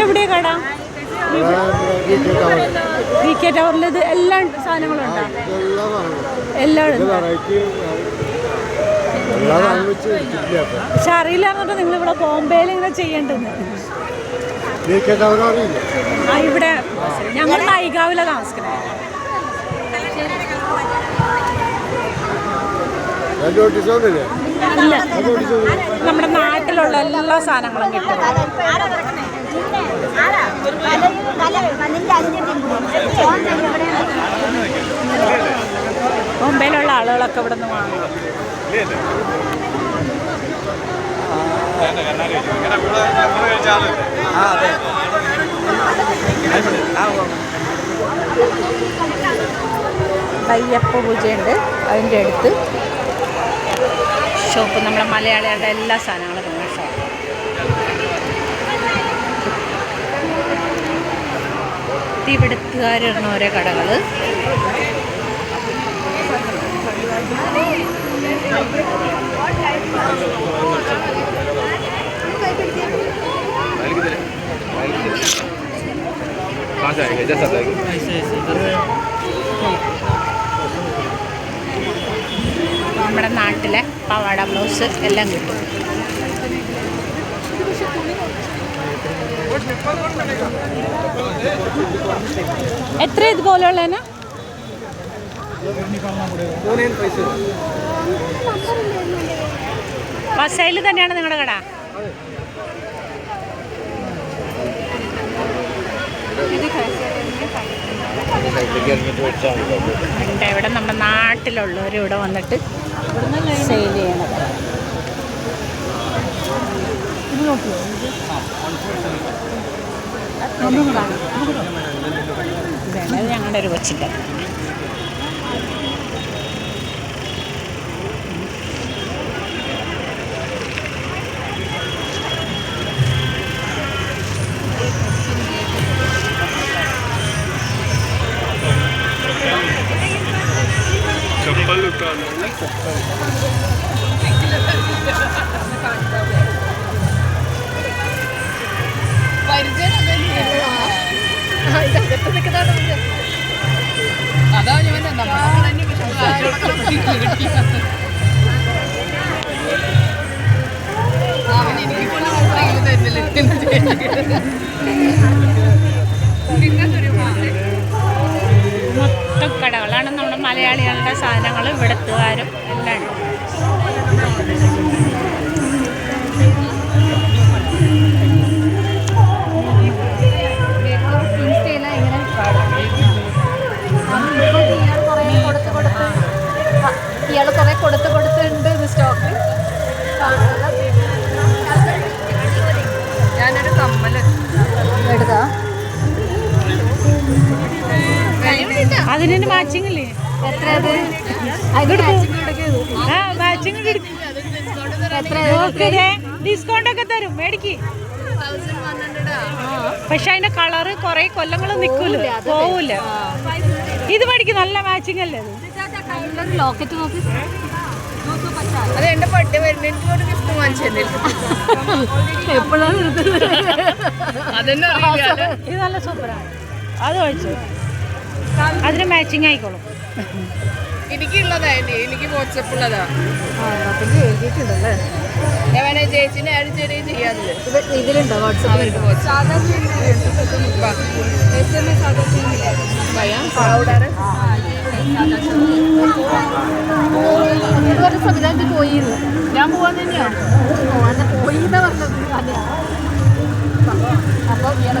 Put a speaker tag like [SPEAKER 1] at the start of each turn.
[SPEAKER 1] എവിടെയാ കട? V K ടവറിൽ ഇത് എല്ലാ സാധനങ്ങളും ഉണ്ടോ. എല്ലാം പക്ഷെ അറിയില്ലാന്നിട്ട് നിങ്ങൾ ഇവിടെ ബോംബെയിൽ ഇങ്ങനെ ചെയ്യേണ്ടത്. ആ ഇവിടെ. ഞങ്ങൾ നൈകാവില താമസിക്കുന്നത് ഇല്ല. നമ്മുടെ നാട്ടിലുള്ള എല്ലാ സാധനങ്ങളും കിട്ടും. ബോംബെയിലുള്ള ആളുകളൊക്കെ ഇവിടെ നിന്ന് വാങ്ങും. അയ്യപ്പ പൂജയുണ്ട്. അതിന്റെ അടുത്ത്. ഷോപ്പ് നമ്മുടെ മലയാളികളുടെ എല്ലാ സാധനങ്ങളും കിട്ടുന്ന ഷോപ്പ് എത്തിപ്പെടുത്തുകാരാണ് ഓരോ കടകൾ നമ്മുടെ നാട്ടിലെ പവാട ബ്ലൗസ് എല്ലാം കിട്ടും. എത്ര ഇതുപോലെയുള്ളതിന്? പശയിൽ തന്നെയാണ് നിങ്ങളുടെ കട? ഇവിടെ നമ്മുടെ നാട്ടിലുള്ളവർ ഇവിടെ വന്നിട്ട് സെയിൽ ചെയ്യണത് ഇതാണ് ഇത് ഞങ്ങളുടെ ഒരു കൊച്ചിന്റെ അതാ നമ്മുടെ മലയാളികളുടെ സാധനങ്ങൾ ഇവിടുത്തുകാരും എല്ലാം അതിന് മാച്ചിങ് ഇല്ലേ?
[SPEAKER 2] എത്ര അത്?
[SPEAKER 1] ആ മാച്ചിങ് ഡിസ്കൗണ്ട് ഒക്കെ തരും മേടിക്ക്. പക്ഷെ അതിന്റെ കളറ് കുറെ കൊല്ലങ്ങൾ നിക്കൂല? പോവൂല. ഇത് മേടിക്ക് നല്ല മാച്ചിങ് അല്ലേ അത്
[SPEAKER 2] ലോക്കറ്റ് നോക്കി.
[SPEAKER 3] അത് എന്റെ ഒരു ഗിഫ്റ്റ് വാങ്ങിച്ചു
[SPEAKER 2] എപ്പോഴാണ്
[SPEAKER 1] ഇത്? നല്ല സൂപ്പറാണ് അത് കഴിച്ചു അതിന് മാച്ചിങ് ആയിക്കോളും.
[SPEAKER 3] എനിക്കുള്ളതാ എനിക്ക് വാട്സപ്പ് ഉള്ളതാ.
[SPEAKER 2] എഴുതിയിട്ടുണ്ടല്ലേ?
[SPEAKER 3] ചേച്ചിനെ ചെറിയ ചെയ്യാറില്ല.
[SPEAKER 2] ഇതിലുണ്ടോ സംവിധാനത്തിൽ പോയിരുന്നു.
[SPEAKER 3] ഞാൻ പോവാൻ
[SPEAKER 2] തന്നെയാണ് പോയി എന്നാ പറഞ്ഞത്. അതെയാ അപ്പോൾ ഇയാളെ